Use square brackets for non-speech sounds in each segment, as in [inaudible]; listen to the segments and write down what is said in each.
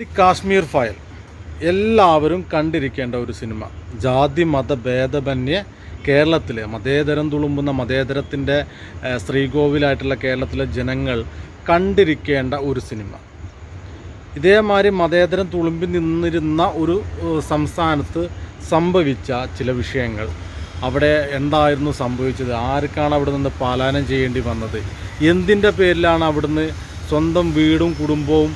The Kashmir file. എല്ലാവരും കണ്ടിരിക്കേണ്ട ഒരു സിനിമ. ജാതി മത ഭേദമന്യേ കേരളത്തിലെ മതേതരം തുളുമ്പുന്ന മതേതരത്തിന്റെ ശ്രീകോവിലായിട്ടുള്ള കേരളത്തിലെ ജനങ്ങൾ കണ്ടിരിക്കേണ്ട ഒരു സിനിമ. ഇതേമാതിരി മതേതരം തുളുമ്പി നിന്നിരുന്ന ഒരു സംസ്ഥാനത്ത് സംഭവിച്ച ചില വിഷയങ്ങൾ. അവിടെ എന്തായിരുന്നു സംഭവിച്ചത്? ആർക്കാണ് അവിടെ നിന്ന് പാലായനം ചെയ്യേണ്ടി വന്നത്? എന്തിന്റെ പേരിലാണ് അവിടുന്ന് സ്വന്തം വീടും കുടുംബവും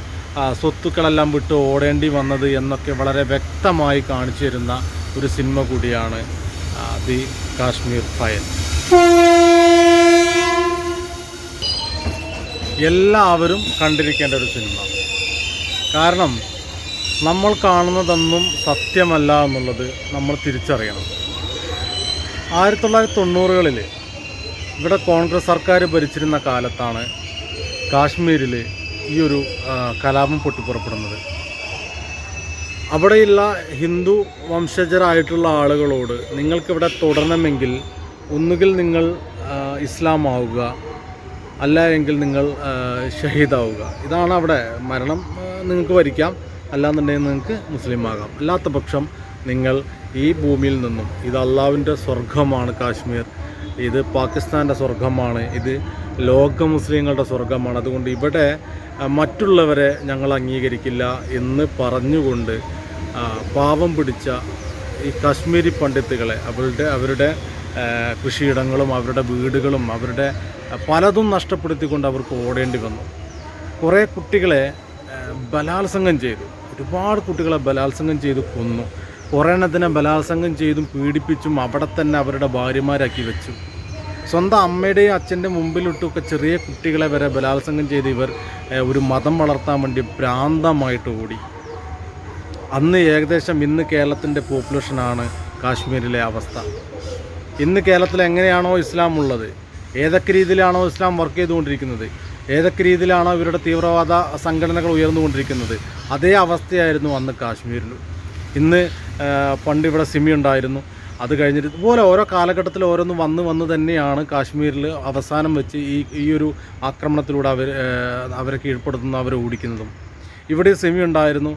സ്വത്തുക്കളെല്ലാം വിട്ട് ഓടേണ്ടി വന്നത് എന്നൊക്കെ വളരെ വ്യക്തമായി കാണിച്ചു തരുന്ന ഒരു സിനിമ കൂടിയാണ് ദി കാശ്മീർ ഫയൽ. എല്ലാവരും കണ്ടിരിക്കേണ്ട ഒരു സിനിമ. കാരണം നമ്മൾ കാണുന്നതൊന്നും സത്യമല്ല എന്നുള്ളത് നമ്മൾ തിരിച്ചറിയണം. ആയിരത്തി തൊള്ളായിരത്തി തൊണ്ണൂറുകളിൽ ഇവിടെ കോൺഗ്രസ് സർക്കാർ ഭരിച്ചിരുന്ന കാലത്താണ് കാശ്മീരിൽ ഈ ഒരു കലാപം പൊട്ടിപ്പുറപ്പെടുന്നത്. അവിടെയുള്ള ഹിന്ദു വംശജരായിട്ടുള്ള ആളുകളോട് നിങ്ങൾക്കിവിടെ തുടരണമെങ്കിൽ ഒന്നുകിൽ നിങ്ങൾ ഇസ്ലാം ആവുക അല്ല എങ്കിൽ നിങ്ങൾ ഷഹീദാവുക. ഇതാണ് അവിടെ മരണം നിങ്ങൾക്ക് വരിക്കാം. അല്ലാന്നുണ്ടെങ്കിൽ നിങ്ങൾക്ക് മുസ്ലിം ആകാം അല്ലാത്ത പക്ഷം നിങ്ങൾ ഈ ഭൂമിയിൽ നിന്നും ഇത് അള്ളാവിന്റെ സ്വർഗമാണ് കാശ്മീർ ഇത് പാകിസ്ഥാന്റെ സ്വർഗമാണ് ഇത് ലോക മുസ്ലിങ്ങളുടെ സ്വർഗമാണ് അതുകൊണ്ട് ഇവിടെ മറ്റുള്ളവരെ ഞങ്ങൾ അംഗീകരിക്കില്ല എന്ന് പറഞ്ഞുകൊണ്ട് പാവം പിടിച്ച ഈ കാശ്മീരി പണ്ഡിത്തുകളെ അവരുടെ അവരുടെ കൃഷിയിടങ്ങളും അവരുടെ വീടുകളും അവരുടെ പലതും നഷ്ടപ്പെടുത്തിക്കൊണ്ട് അവർക്ക് ഓടേണ്ടി വന്നു. കുറേ കുട്ടികളെ ബലാത്സംഗം ചെയ്തു. ഒരുപാട് കുട്ടികളെ ബലാത്സംഗം ചെയ്ത് കൊന്നു. കുറേ എണ്ണത്തിനെ ബലാത്സംഗം ചെയ്തും പീഡിപ്പിച്ചും അവിടെ തന്നെ അവരുടെ ഭാര്യമാരാക്കി വെച്ചു. സ്വന്തം അമ്മയുടെയും അച്ഛന്റെ മുമ്പിലിട്ടൊക്കെ ചെറിയ കുട്ടികളെ വരെ ബലാത്സംഗം ചെയ്ത് ഇവർ ഒരു മതം വളർത്താൻ വേണ്ടി ഭ്രാന്തമായിട്ട് ഓടി. അന്ന് ഏകദേശം ഇന്ന് കേരളത്തിന്റെ പോപ്പുലേഷനാണ് കാശ്മീരിലെ അവസ്ഥ. ഇന്ന് കേരളത്തിൽ എങ്ങനെയാണോ ഇസ്ലാം ഉള്ളത്? ഏതൊക്കെ രീതിയിലാണോ ഇസ്ലാം വർക്ക് ചെയ്തുകൊണ്ടിരിക്കുന്നത്? ഏതൊക്കെ രീതിയിലാണോ ഇവരുടെ തീവ്രവാദ സംഘടനകൾ ഉയർന്നുകൊണ്ടിരിക്കുന്നത്? അതേ അവസ്ഥയായിരുന്നു അന്ന് കാശ്മീരിലും. ഇന്ന് പണ്ട് ഇവിടെ സിമി ഉണ്ടായിരുന്നു. അത് കഴിഞ്ഞിട്ട് ഇതുപോലെ ഓരോ കാലഘട്ടത്തിൽ ഓരോന്ന് വന്ന് വന്ന് തന്നെയാണ് കാശ്മീരിൽ അവസാനം വെച്ച് ഈ ഈ ഒരു ആക്രമണത്തിലൂടെ അവർ അവരെ കീഴ്പ്പെടുത്തുന്ന അവരെ ഓടിക്കുന്നതും. ഇവിടെ സെമി ഉണ്ടായിരുന്നു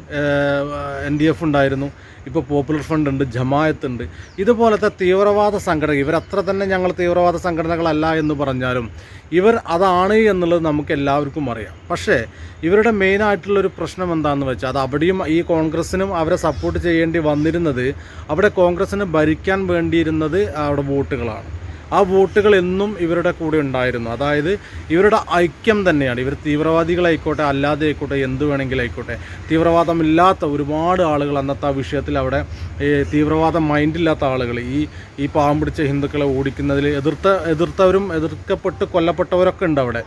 എൻ ഡി എഫ് ഉണ്ടായിരുന്നു ഇപ്പോൾ പോപ്പുലർ ഫ്രണ്ട് ഉണ്ട് ജമായത്ത് ഉണ്ട്. ഇതുപോലത്തെ തീവ്രവാദ സംഘടന ഇവരത്ര തന്നെ ഞങ്ങൾ തീവ്രവാദ സംഘടനകളല്ല എന്ന് പറഞ്ഞാലും ഇവർ അതാണ് എന്നുള്ളത് നമുക്ക് എല്ലാവർക്കും അറിയാം. പക്ഷേ ഇവരുടെ മെയിനായിട്ടുള്ളൊരു പ്രശ്നം എന്താണെന്ന് വെച്ചാൽ അത് അവിടെയും ഈ കോൺഗ്രസ്സിനും അവരെ സപ്പോർട്ട് ചെയ്യേണ്ടി വന്നിരുന്നത് അവിടെ കോൺഗ്രസ്സിന് ഭരിക്കാൻ വേണ്ടിയിരുന്നത് അവിടെ വോട്ടുകളാണ്. ആ വോട്ടുകൾ എന്നും ഇവരുടെ കൂടെ ഉണ്ടായിരുന്നു. അതായത് ഇവരുടെ ഐക്യം തന്നെയാണ്. ഇവർ തീവ്രവാദികളായിക്കോട്ടെ അല്ലാതെ ആയിക്കോട്ടെ എന്ത് വേണമെങ്കിലായിക്കോട്ടെ തീവ്രവാദമില്ലാത്ത ഒരുപാട് ആളുകൾ അന്നത്തെ ആ വിഷയത്തിൽ അവിടെ ഈ തീവ്രവാദ മൈൻഡില്ലാത്ത ആളുകൾ ഈ ഈ പാവം പിടിച്ച ഹിന്ദുക്കളെ ഓടിക്കുന്നതിൽ എതിർത്ത എതിർത്തവരും എതിർക്കപ്പെട്ട് കൊല്ലപ്പെട്ടവരൊക്കെ ഉണ്ട് അവിടെ.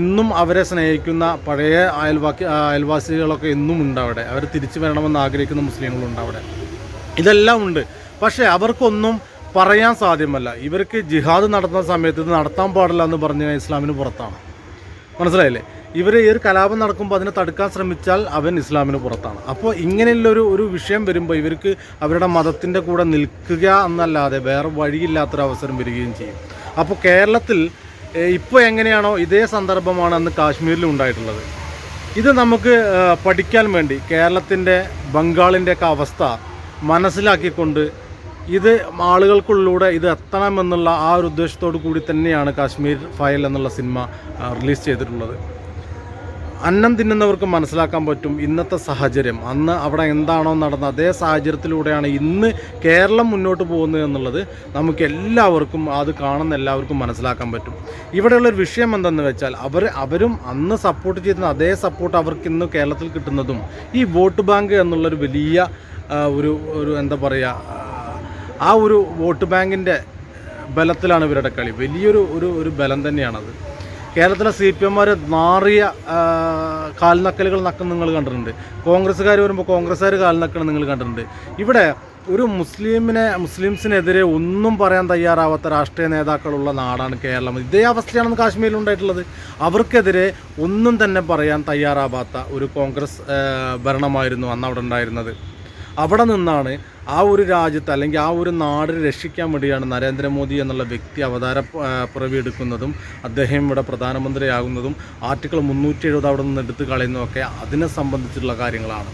ഇന്നും അവരെ സ്നേഹിക്കുന്ന പഴയ അയൽവാക്കി അയൽവാസികളൊക്കെ ഇന്നും ഉണ്ട് അവിടെ. അവർ തിരിച്ചു വരണമെന്ന് ആഗ്രഹിക്കുന്ന മുസ്ലിങ്ങളുണ്ട് അവിടെ. ഇതെല്ലാം ഉണ്ട്. പക്ഷേ അവർക്കൊന്നും പറയാൻ സാധ്യമല്ല. ഇവർക്ക് ജിഹാദ് നടത്തുന്ന സമയത്ത് ഇത് നടത്താൻ പാടില്ല എന്ന് പറഞ്ഞ ഇസ്ലാമിന് പുറത്താണ്. മനസ്സിലായില്ലേ? ഇവർ ഈ ഒരു കലാപം നടക്കുമ്പോൾ അതിനെ തടുക്കാൻ ശ്രമിച്ചാൽ അവൻ ഇസ്ലാമിന് പുറത്താണ്. അപ്പോൾ ഇങ്ങനെയുള്ളൊരു ഒരു വിഷയം വരുമ്പോൾ ഇവർക്ക് അവരുടെ മതത്തിന്റെ കൂടെ നിൽക്കുക എന്നല്ലാതെ വേറെ വഴിയില്ലാത്തൊരവസരം വരികയും ചെയ്യും. അപ്പോൾ കേരളത്തിൽ ഇപ്പോൾ എങ്ങനെയാണോ ഇതേ സന്ദർഭമാണ് അന്ന് കാശ്മീരിലും ഉണ്ടായിട്ടുള്ളത്. ഇത് നമുക്ക് പഠിക്കാൻ വേണ്ടി കേരളത്തിന്റെ ബംഗാളിന്റെയൊക്കെ അവസ്ഥ മനസ്സിലാക്കിക്കൊണ്ട് ഇത് ആളുകൾക്കുള്ളിലൂടെ ഇത് എത്തണമെന്നുള്ള ആ ഒരു ഉദ്ദേശത്തോടു കൂടി തന്നെയാണ് കാശ്മീർ ഫയൽ എന്നുള്ള സിനിമ റിലീസ് ചെയ്തിട്ടുള്ളത്. അന്നം തിന്നുന്നവർക്ക് മനസ്സിലാക്കാൻ പറ്റും ഇന്നത്തെ സാഹചര്യം. അന്ന് അവിടെ എന്താണോ നടന്നത് അതേ സാഹചര്യത്തിലൂടെയാണ് ഇന്ന് കേരളം മുന്നോട്ട് പോകുന്നത് എന്നുള്ളത് നമുക്ക് എല്ലാവർക്കും അത് കാണുന്ന എല്ലാവർക്കും മനസ്സിലാക്കാൻ പറ്റും. ഇവിടെയുള്ളൊരു വിഷയം എന്തെന്ന് വെച്ചാൽ അവർ അവരും അന്ന് സപ്പോർട്ട് ചെയ്യുന്ന അതേ സപ്പോർട്ട് അവർക്ക് ഇന്ന് കേരളത്തിൽ കിട്ടുന്നതും ഈ വോട്ട് ബാങ്ക് എന്നുള്ളൊരു വലിയ ഒരു ഒരു എന്താ പറയുക ആ ഒരു വോട്ട് ബാങ്കിന്റെ ബലത്തിലാണ് ഇവരുടെ കളി. വലിയൊരു ഒരു ഒരു ബലം തന്നെയാണത്. കേരളത്തിലെ സി പി എമ്മാർ നാറിയ കാൽനക്കലുകൾ നക്കുന്ന നിങ്ങൾ കണ്ടിട്ടുണ്ട്. കോൺഗ്രസ്സുകാർ വരുമ്പോൾ കോൺഗ്രസ്സുകാർ കാൽനക്കണം നിങ്ങൾ കണ്ടിട്ടുണ്ട്. ഇവിടെ ഒരു മുസ്ലിമിനെ മുസ്ലിംസിനെതിരെ ഒന്നും പറയാൻ തയ്യാറാവാത്ത രാഷ്ട്രീയ നേതാക്കളുള്ള നാടാണ് കേരളം. ഇതേ അവസ്ഥയാണ് കാശ്മീരിൽ ഉണ്ടായിട്ടുള്ളത്. അവർക്കെതിരെ ഒന്നും തന്നെ പറയാൻ തയ്യാറാവാത്ത ഒരു കോൺഗ്രസ് ഭരണമായിരുന്നു അന്ന് അവിടെ ഉണ്ടായിരുന്നത്. അവിടെ നിന്നാണ് ആ ഒരു രാജ്യത്ത് അല്ലെങ്കിൽ ആ ഒരു നാട് രക്ഷിക്കാൻ വേണ്ടിയാണ് നരേന്ദ്രമോദി എന്നുള്ള വ്യക്തി അവതാര പിറവിയെടുക്കുന്നതും അദ്ദേഹം ഇവിടെ പ്രധാനമന്ത്രിയാകുന്നതും ആർട്ടിക്കിൾ മുന്നൂറ്റി എഴുപത് അവിടെ നിന്ന് എടുത്തു കളയുന്നതൊക്കെ അതിനെ സംബന്ധിച്ചിട്ടുള്ള കാര്യങ്ങളാണ്.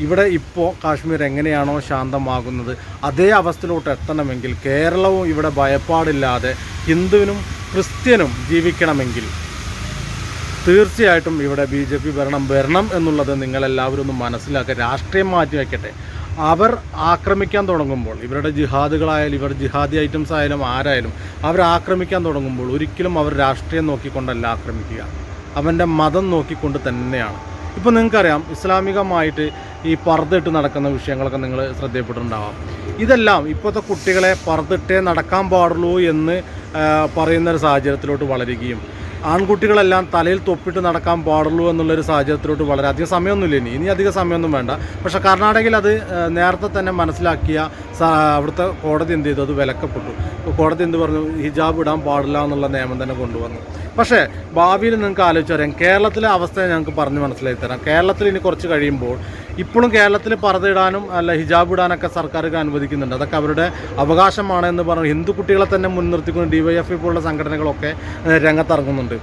ഇവിടെ ഇപ്പോൾ കാശ്മീർ എങ്ങനെയാണോ ശാന്തമാകുന്നത് അതേ അവസ്ഥയിലോട്ട് എത്തണമെങ്കിൽ കേരളവും ഇവിടെ ഭയപ്പാടില്ലാതെ ഹിന്ദുവിനും ക്രിസ്ത്യനും ജീവിക്കണമെങ്കിൽ തീർച്ചയായിട്ടും ഇവിടെ ബി ജെ പി ഭരണം വരണം എന്നുള്ളത് നിങ്ങളെല്ലാവരും ഒന്ന് മനസ്സിലാക്കുക രാഷ്ട്രീയം മാറ്റി വയ്ക്കട്ടെ. അവർ ആക്രമിക്കാൻ തുടങ്ങുമ്പോൾ ഇവരുടെ ജിഹാദുകളായാലും ഇവർ ജിഹാദി ഐറ്റംസ് ആയാലും ആരായാലും അവർ ആക്രമിക്കാൻ തുടങ്ങുമ്പോൾ ഒരിക്കലും അവർ രാഷ്ട്രീയം നോക്കിക്കൊണ്ടല്ല ആക്രമിക്കുക. അവന്റെ മതം നോക്കിക്കൊണ്ട് തന്നെയാണ്. ഇപ്പോൾ നിങ്ങൾക്കറിയാം ഇസ്ലാമികമായിട്ട് ഈ പർദ്ദയിട്ട് നടക്കുന്ന വിഷയങ്ങളൊക്കെ നിങ്ങൾ ശ്രദ്ധയപ്പെട്ടിട്ടുണ്ടാവാം ഇതെല്ലാം ഇപ്പോഴത്തെ കുട്ടികളെ പറതിട്ടേ നടക്കാൻ പാടുള്ളൂ എന്ന് പറയുന്ന ഒരു സാഹചര്യത്തിലോട്ട് വളരുകയും ആൺകുട്ടികളെല്ലാം തലയിൽ തൊപ്പിട്ട് നടക്കാൻ പാടുള്ളൂ എന്നുള്ളൊരു സാഹചര്യത്തിലോട്ട് വളരെ അധികം സമയമൊന്നുമില്ല ഇനി. ഇനി അധികം സമയമൊന്നും വേണ്ട. പക്ഷെ കർണാടകയിൽ അത് നേരത്തെ തന്നെ മനസ്സിലാക്കിയ അവിടുത്തെ കോടതി എന്ത് ചെയ്തു? അത് വിലക്കപ്പെട്ടു. കോടതി എന്ത് പറഞ്ഞു? ഹിജാബ് ഇടാൻ പാടില്ല എന്നുള്ള നിയമം തന്നെ കൊണ്ടുവന്നു. പക്ഷേ ഭാവിയിൽ നിങ്ങൾക്ക് ആലോചിച്ചറിയാം കേരളത്തിലെ അവസ്ഥ ഞങ്ങൾക്ക് പറഞ്ഞ് മനസ്സിലാക്കി തരാം. കേരളത്തിൽ ഇനി കുറച്ച് കഴിയുമ്പോൾ ഇപ്പോഴും കേരളത്തിൽ പറതിടാനും അല്ല ഹിജാബ് ഇടാനൊക്കെ സർക്കാർ അനുവദിക്കുന്നുണ്ട്. അതൊക്കെ അവരുടെ അവകാശമാണ് എന്ന് പറഞ്ഞു ഹിന്ദു കുട്ടികളെ തന്നെ മുൻനിർത്തിക്കൊണ്ട് ഡിവൈഎഫ്ഐ പോലുള്ള സംഘടനകളൊക്കെ രംഗത്തിറങ്ങുന്നുണ്ട്.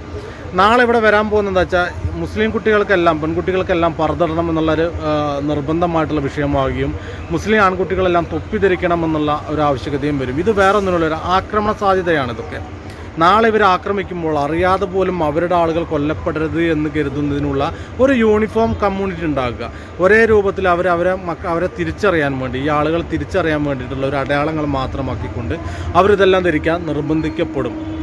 നാളെ ഇവിടെ വരാൻ പോകുന്നത് വെച്ചാൽ മുസ്ലിം കുട്ടികൾക്കെല്ലാം പെൺകുട്ടികൾക്കെല്ലാം പറതിടണം എന്നുള്ളൊരു നിർബന്ധമായിട്ടുള്ള വിഷയമാവുകയും മുസ്ലിം ആൺകുട്ടികളെല്ലാം തൊപ്പി ധരിക്കണം എന്നുള്ള ഒരു ആവശ്യകതയും വരും. ഇത് വേറെ ഒന്നിനുള്ള ഒരു ആക്രമണ സാധ്യതയാണ് ഇതൊക്കെ. നാളെ ഇവർ ആക്രമിക്കുമ്പോൾ അറിയാതെ പോലും അവരുടെ ആളുകൾ കൊല്ലപ്പെടരുത് എന്ന് കരുതുന്നതിനുള്ള ഒരു യൂണിഫോം കമ്മ്യൂണിറ്റി ഉണ്ടാക്കുക. ഒരേ രൂപത്തിൽ അവർ അവരെ മക്ക അവരെ തിരിച്ചറിയാൻ വേണ്ടി ഈ ആളുകൾ തിരിച്ചറിയാൻ വേണ്ടിയിട്ടുള്ള ഒരു അടയാളങ്ങൾ മാത്രമാക്കിക്കൊണ്ട് അവരിതെല്ലാം ധരിക്കാൻ നിർബന്ധിക്കപ്പെടും.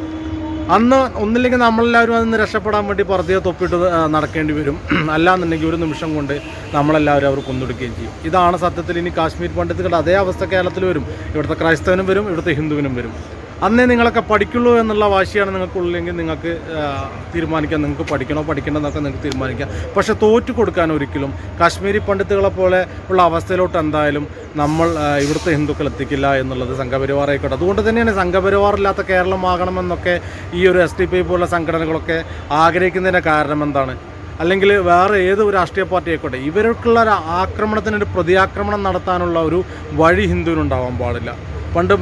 അന്ന് ഒന്നില്ലെങ്കിൽ നമ്മളെല്ലാവരും അതിന് രക്ഷപ്പെടാൻ വേണ്ടി പുറത്തേ തൊപ്പിട്ട് നടക്കേണ്ടി വരും. [clears throat] അല്ലാന്നുണ്ടെങ്കിൽ ഒരു നിമിഷം കൊണ്ട് നമ്മളെല്ലാവരും അവർ കൊന്നൊടുക്കുകയും ചെയ്യും. ഇതാണ് സത്യത്തിൽ ഇനി കാശ്മീർ പണ്ഡിത്തുകളുടെ അതേ അവസ്ഥ കേരളത്തിൽ വരും. ഇവിടുത്തെ ക്രൈസ്തവനും വരും ഇവിടുത്തെ ഹിന്ദുവിനും വരും. അന്നേ നിങ്ങളൊക്കെ പഠിക്കുള്ളൂ എന്നുള്ള വാശിയാണ് നിങ്ങൾക്കുള്ളെങ്കിൽ നിങ്ങൾക്ക് തീരുമാനിക്കാം. നിങ്ങൾക്ക് പഠിക്കണോ പഠിക്കണമെന്നൊക്കെ നിങ്ങൾക്ക് തീരുമാനിക്കാം. പക്ഷെ തോറ്റു കൊടുക്കാൻ ഒരിക്കലും കാശ്മീരി പണ്ഡിത്തുകളെ പോലെ ഉള്ള അവസ്ഥയിലോട്ട് എന്തായാലും നമ്മൾ ഇവിടുത്തെ ഹിന്ദുക്കൾ എത്തിക്കില്ല എന്നുള്ളത് സംഘപരിവാർ ആയിക്കോട്ടെ. അതുകൊണ്ട് തന്നെയാണ് സംഘപരിവാറില്ലാത്ത കേരളമാകണമെന്നൊക്കെ ഈ ഒരു എസ് ടി പി പോലുള്ള സംഘടനകളൊക്കെ ആഗ്രഹിക്കുന്നതിന്റെ കാരണം എന്താണ്? അല്ലെങ്കിൽ വേറെ ഏത് രാഷ്ട്രീയ പാർട്ടി ആയിക്കോട്ടെ ഇവർക്കുള്ള ഒരു ആക്രമണത്തിന് ഒരു പ്രതിയാക്രമണം നടത്താനുള്ള ഒരു വഴി ഹിന്ദുവിനുണ്ടാവാൻ പാടില്ല. പണ്ട്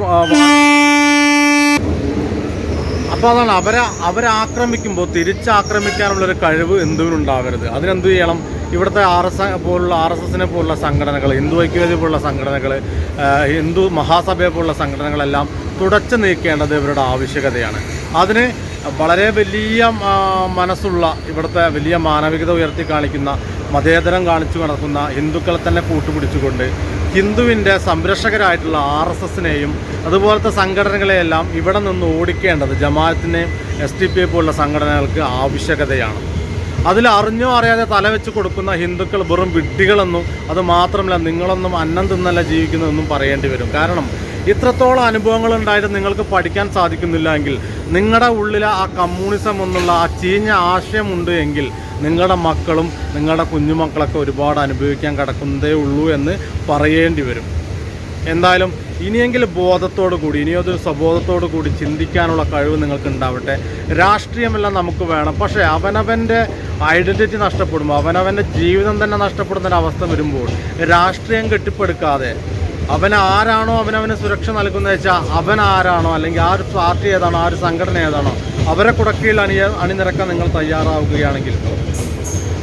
അപ്പോൾ അതാണ് അവരെ അവരെ ആക്രമിക്കുമ്പോൾ തിരിച്ചാക്രമിക്കാനുള്ള ഒരു കഴിവ് എന്തുവിനുണ്ടാവരുത് അതിനെന്ത് ചെയ്യണം? ഇവിടുത്തെ ആർ എസ് പോലുള്ള ആർ എസ് എസിനെ പോലുള്ള സംഘടനകൾ ഹിന്ദു ഐക്യവേദി പോലുള്ള സംഘടനകൾ ഹിന്ദു മഹാസഭയെ പോലുള്ള സംഘടനകളെല്ലാം തുടച്ചു നീക്കേണ്ടത് ഇവരുടെ ആവശ്യകതയാണ്. അതിന് വളരെ വലിയ മനസ്സുള്ള ഇവിടുത്തെ വലിയ മാനവികത ഉയർത്തി കാണിക്കുന്ന മതേതരം കാണിച്ചു നടക്കുന്ന ഹിന്ദുക്കളെ തന്നെ കൂട്ടുപിടിച്ചുകൊണ്ട് ഹിന്ദുവിന്റെ സംരക്ഷകരായിട്ടുള്ള ആർ എസ് എസിനെയും അതുപോലത്തെ സംഘടനകളെയെല്ലാം ഇവിടെ നിന്ന് ഓടിക്കേണ്ടത് ജമാഅത്തിനെയും എസ് ടി പി എ പോലുള്ള സംഘടനകൾക്ക് ആവശ്യകതയാണ്. അതിൽ അറിഞ്ഞോ അറിയാതെ തലവെച്ച് കൊടുക്കുന്ന ഹിന്ദുക്കൾ വെറും വിഡ്ഢികളെന്നും അത് മാത്രമല്ല നിങ്ങളൊന്നും അന്നം തിന്നല്ല ജീവിക്കുന്നതെന്നും പറയേണ്ടി വരും. കാരണം ഇത്രത്തോളം അനുഭവങ്ങൾ ഉണ്ടായിട്ട് നിങ്ങൾക്ക് പഠിക്കാൻ സാധിക്കുന്നില്ല എങ്കിൽ നിങ്ങളുടെ ഉള്ളിൽ ആ കമ്മ്യൂണിസം എന്നുള്ള ആ ചീഞ്ഞ ആശയമുണ്ട് എങ്കിൽ നിങ്ങളുടെ മക്കളും നിങ്ങളുടെ കുഞ്ഞുമക്കളൊക്കെ ഒരുപാട് അനുഭവിക്കാൻ കിടക്കുന്നതേ ഉള്ളൂ എന്ന് പറയേണ്ടി വരും. എന്തായാലും ഇനിയെങ്കിലും ബോധത്തോടു കൂടി ഇനിയൊരു സ്വബോധത്തോടു കൂടി ചിന്തിക്കാനുള്ള കഴിവ് നിങ്ങൾക്ക് ഉണ്ടാവട്ടെ രാഷ്ട്രീയമെല്ലാം നമുക്ക് വേണം. പക്ഷേ അവനവന്റെ ഐഡന്റിറ്റി നഷ്ടപ്പെടുമ്പോൾ അവനവന്റെ ജീവിതം തന്നെ നഷ്ടപ്പെടുന്ന ഒരു അവസ്ഥ വരുമ്പോൾ രാഷ്ട്രീയം കെട്ടിപ്പടുക്കാതെ അവൻ ആരാണോ അവനവന് സുരക്ഷ നൽകുന്നത് വെച്ചാൽ അവൻ ആരാണോ അല്ലെങ്കിൽ ആ ഒരു പാർട്ടി ഏതാണോ ആ ഒരു സംഘടന ഏതാണോ അവരെ കുടക്കീഴിൽ അണിയ അണിനിരക്കാൻ നിങ്ങൾ തയ്യാറാവുകയാണെങ്കിൽ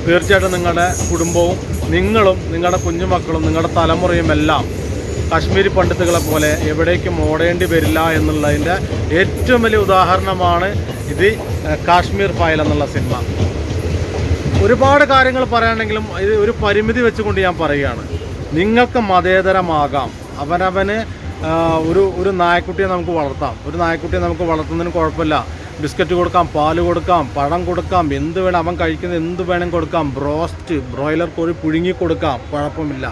തീർച്ചയായിട്ടും നിങ്ങളുടെ കുടുംബവും നിങ്ങളും നിങ്ങളുടെ കുഞ്ഞുമക്കളും നിങ്ങളുടെ തലമുറയും എല്ലാം കാശ്മീരി പണ്ഡിത്തുകളെ പോലെ എവിടേക്കും ഓടേണ്ടി വരില്ല എന്നുള്ളതിന്റെ ഏറ്റവും വലിയ ഉദാഹരണമാണ് ഇത് കാശ്മീർ ഫയൽ എന്നുള്ള സിനിമ. ഒരുപാട് കാര്യങ്ങൾ പറയുകയാണെങ്കിലും ഇത് ഒരു പരിമിതി വെച്ചുകൊണ്ട് ഞാൻ പറയുകയാണ്. നിങ്ങൾക്ക് മതേതരമാകാം. അവനവന് ഒരു ഒരു നായക്കുട്ടിയെ നമുക്ക് വളർത്താം. ഒരു നായക്കുട്ടിയെ നമുക്ക് വളർത്തുന്നതിന് കുഴപ്പമില്ല. ബിസ്ക്കറ്റ് കൊടുക്കാം പാൽ കൊടുക്കാം പഴം കൊടുക്കാം എന്ത് വേണം അവൻ കഴിക്കുന്നത് എന്ത് വേണം കൊടുക്കാം ബ്രോസ്റ്റ് ബ്രോയിലർ കോഴി പുഴുങ്ങി കൊടുക്കാം കുഴപ്പമില്ല.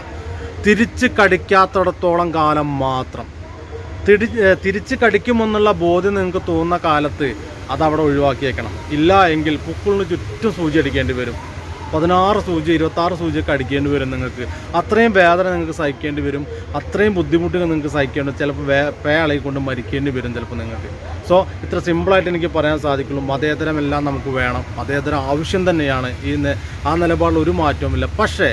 തിരിച്ച് കടിക്കാത്തിടത്തോളം കാലം മാത്രം. തിരി തിരിച്ച് കടിക്കുമെന്നുള്ള ബോധ്യം നിങ്ങൾക്ക് തോന്നുന്ന കാലത്ത് അതവിടെ ഒഴിവാക്കിയേക്കണം. ഇല്ല എങ്കിൽ പുക്കിളിന് ചുറ്റും സൂചി അടിക്കേണ്ടി വരും. പതിനാറ് സൂചി ഇരുപത്താറ് സൂചിയൊക്കെ അടിക്കേണ്ടി വരും നിങ്ങൾക്ക്. അത്രയും വേദന നിങ്ങൾക്ക് സഹിക്കേണ്ടി വരും. അത്രയും ബുദ്ധിമുട്ടുകൾ നിങ്ങൾക്ക് സഹിക്കേണ്ടി ചിലപ്പോൾ വേ പേ അളയിക്കൊണ്ട് മരിക്കേണ്ടി വരും ചിലപ്പോൾ നിങ്ങൾക്ക്. സോ ഇത്ര സിമ്പിളായിട്ട് എനിക്ക് പറയാൻ സാധിക്കുള്ളൂ. മതേതരമെല്ലാം നമുക്ക് വേണം. മതേതരം ആവശ്യം തന്നെയാണ്. ഈ ആ നിലപാടിൽ ഒരു മാറ്റവുമില്ല പക്ഷേ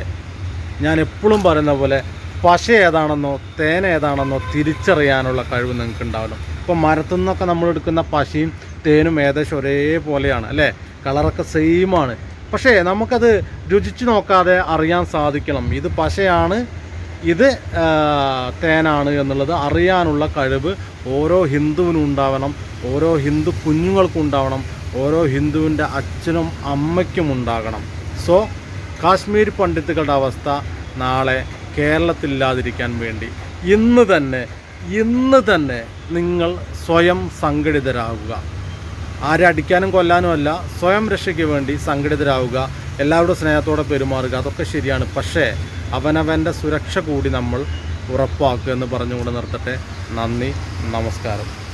ഞാൻ എപ്പോഴും പറയുന്ന പോലെ പശ ഏതാണെന്നോ തേൻ ഏതാണെന്നോ തിരിച്ചറിയാനുള്ള കഴിവ് നിങ്ങൾക്ക് ഉണ്ടാവണം. ഇപ്പോൾ മരത്തു നിന്നൊക്കെ നമ്മൾ എടുക്കുന്ന പശയും തേനും ഏകദേശം ഒരേപോലെയാണ് അല്ലേ? കളറൊക്കെ സെയിമാണ് പക്ഷേ നമുക്കത് രുചിച്ച് നോക്കാതെ അറിയാൻ സാധിക്കണം. ഇത് പശയാണ് ഇത് തേനാണ് എന്നുള്ളത് അറിയാനുള്ള കഴിവ് ഓരോ ഹിന്ദുവിനും ഉണ്ടാവണം ഓരോ ഹിന്ദു കുഞ്ഞുങ്ങൾക്കും ഉണ്ടാവണം ഓരോ ഹിന്ദുവിന്റെ അച്ഛനും അമ്മയ്ക്കും ഉണ്ടാകണം. സോ കാശ്മീർ പണ്ഡിത്തുകളുടെ അവസ്ഥ നാളെ കേരളത്തിലില്ലാതിരിക്കാൻ വേണ്ടി ഇന്ന് തന്നെ ഇന്ന് തന്നെ നിങ്ങൾ സ്വയം സംഘടിതരാകുക. ആരെ അടിക്കാനും കൊല്ലാനും അല്ല സ്വയം രക്ഷയ്ക്ക് വേണ്ടി സംഘടിതരാവുക എല്ലാവരുടെ സ്നേഹത്തോടെ പെരുമാറുക അതൊക്കെ ശരിയാണ്. പക്ഷേ അവനവന്റെ സുരക്ഷ കൂടി നമ്മൾ ഉറപ്പാക്കുക എന്ന് പറഞ്ഞുകൊണ്ട് നിർത്തട്ടെ. നന്ദി നമസ്കാരം.